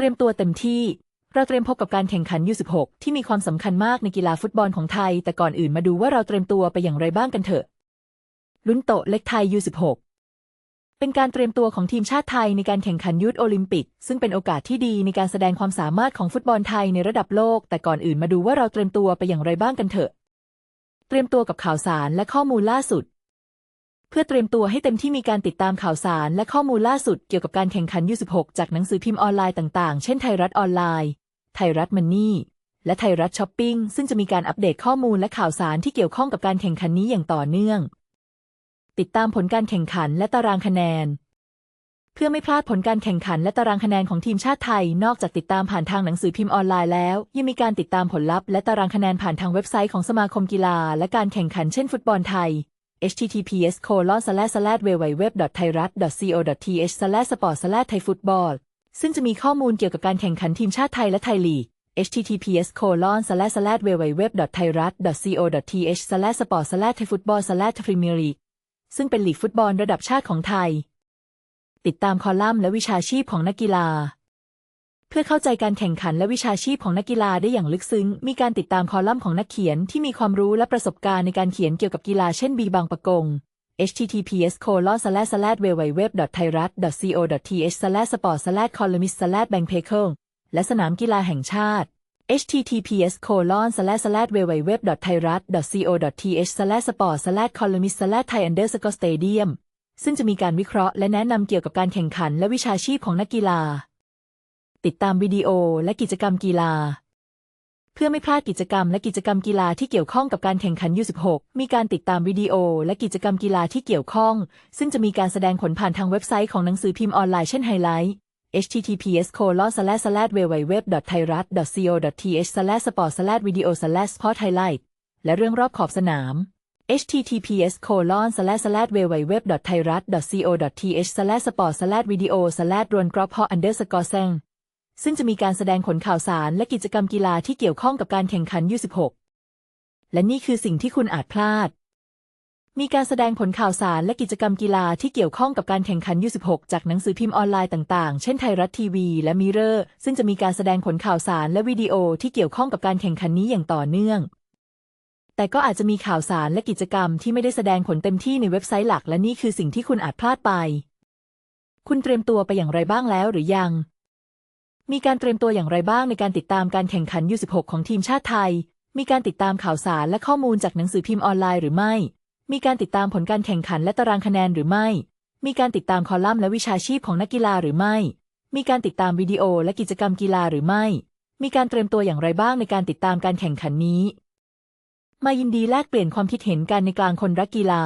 เตรียมตัวเต็มที่ เราเตรียมพบกับการแข่งขัน U16 ที่มีความสำคัญมากในกีฬาฟุตบอลของไทย แต่ก่อนอื่นมาดูว่าเราเตรียมตัวไปอย่างไรบ้างกันเถอะ ลุ้นโตะเล็กไทย U16 เป็นการเตรียมตัวของทีมชาติไทยในการแข่งขันยุทธโอลิมปิก ซึ่งเป็นโอกาสที่ดีในการแสดงความสามารถของฟุตบอลไทยในระดับโลก แต่ก่อนอื่นมาดูว่าเราเตรียมตัวไปอย่างไรบ้างกันเถอะ เตรียมตัวกับข่าวสารและข้อมูลล่าสุด เพื่อเตรียมตัวให้เต็มที่มีการติดตามข่าวสารและข้อมูลล่าสุดเกี่ยวกับการแข่งขัน U16 จากหนังสือพิมพ์ออนไลน์ต่างๆ เช่นไทยรัฐออนไลน์ ไทยรัฐมันนี่ และไทยรัฐช้อปปิ้ง ซึ่งจะมีการอัปเดตข้อมูลและข่าวสารที่เกี่ยวข้องกับการแข่งขันนี้อย่างต่อเนื่อง ติดตามผลการแข่งขันและตารางคะแนน เพื่อไม่พลาดผลการแข่งขันและตารางคะแนนของทีมชาติไทย นอกจากติดตามผ่านทางหนังสือพิมพ์ออนไลน์แล้ว ยังมีการติดตามผลลัพธ์และตารางคะแนนผ่านทางเว็บไซต์ของสมาคมกีฬา และการแข่งขันเช่น ฟุตบอลไทย https colon slash slash www thairat co th slash sport slash thai football ซึ่งจะมีข้อมูลเกี่ยวกับการแข่งขันทีมชาติไทยและไทยลีก https colon slash slash www thairat co th slash sport slash thai football slash premier league ซึ่งเป็นลีกฟุตบอลระดับชาติของไทย ติดตามคอลัมน์และวิชาชีพของนักกีฬา เพื่อเข้าใจการแข่งขันและวิชาชีพของนักกีฬาได้อย่างลึกซึ้ง มีการติดตามคอลัมน์ของนักเขียนที่มีความรู้และประสบการณ์ในการเขียนเกี่ยวกับกีฬาเช่นบีบางปะกง https colon slash slash www thairat co th slash sport slash columnist slash bank p a c e และสนามกีฬาแห่งชาติ https colon slash slash www thairat co th slash sport slash columnist slash thai underscore stadium ซึ่งจะมีการวิเคราะห์และแนะนำเกี่ยวกับการแข่งขันและวิชาชีพของนักกีฬา ติดตามวิดีโอและกิจกรรมกีฬา เพื่อไม่พลาดกิจกรรมและกิจกรรมกีฬาที่เกี่ยวข้องกับการแข่งขัน U16 มีการติดตามวิดีโอและกิจกรรมกีฬาที่เกี่ยวข้อง ซึ่งจะมีการแสดงผลผ่านทางเว็บไซต์ของหนังสือพิมพ์ออนไลน์เช่นไฮไลท์ https colon slash slash www thairat co th slash sport slash video slash sport highlight และเรื่องรอบขอบสนาม https colon slash slash www thairat co th slash sport slash video slash รวนกรอบพอ underscore แซง ซึ่งจะมีการแสดงผลข่าวสารและกิจกรรมกีฬาที่เกี่ยวข้องกับการแข่งขัน U16 และนี่คือสิ่งที่คุณอาจพลาด มีการแสดงผลข่าวสารและกิจกรรมกีฬาที่เกี่ยวข้องกับการแข่งขัน U16 จากหนังสือพิมพ์ออนไลน์ต่างๆ เช่นไทยรัฐทีวี และมิเรอร์ ซึ่งจะมีการแสดงผลข่าวสารและวิดีโอที่เกี่ยวข้องกับการแข่งขันนี้อย่างต่อเนื่อง แต่ก็อาจจะมีข่าวสารและกิจกรรมที่ไม่ได้แสดงผลเต็มที่ในเว็บไซต์หลัก และนี่คือสิ่งที่คุณอาจพลาดไป คุณเตรียมตัวไปอย่างไรบ้างแล้วหรือยัง มีการเตรียมตัวอย่างไรบ้างในการติดตามการแข่งขัน U16 ของทีมชาติไทย มีการติดตามข่าวสารและข้อมูลจากหนังสือพิมพ์ออนไลน์หรือไม่ มีการติดตามผลการแข่งขันและตารางคะแนนหรือไม่ มีการติดตามคอลัมน์และวิชาชีพของนักกีฬาหรือไม่ มีการติดตามวิดีโอและกิจกรรมกีฬาหรือไม่ มีการเตรียมตัวอย่างไรบ้างในการติดตามการแข่งขันนี้ มายินดีแลกเปลี่ยนความคิดเห็นกันในกลางคนรักกีฬา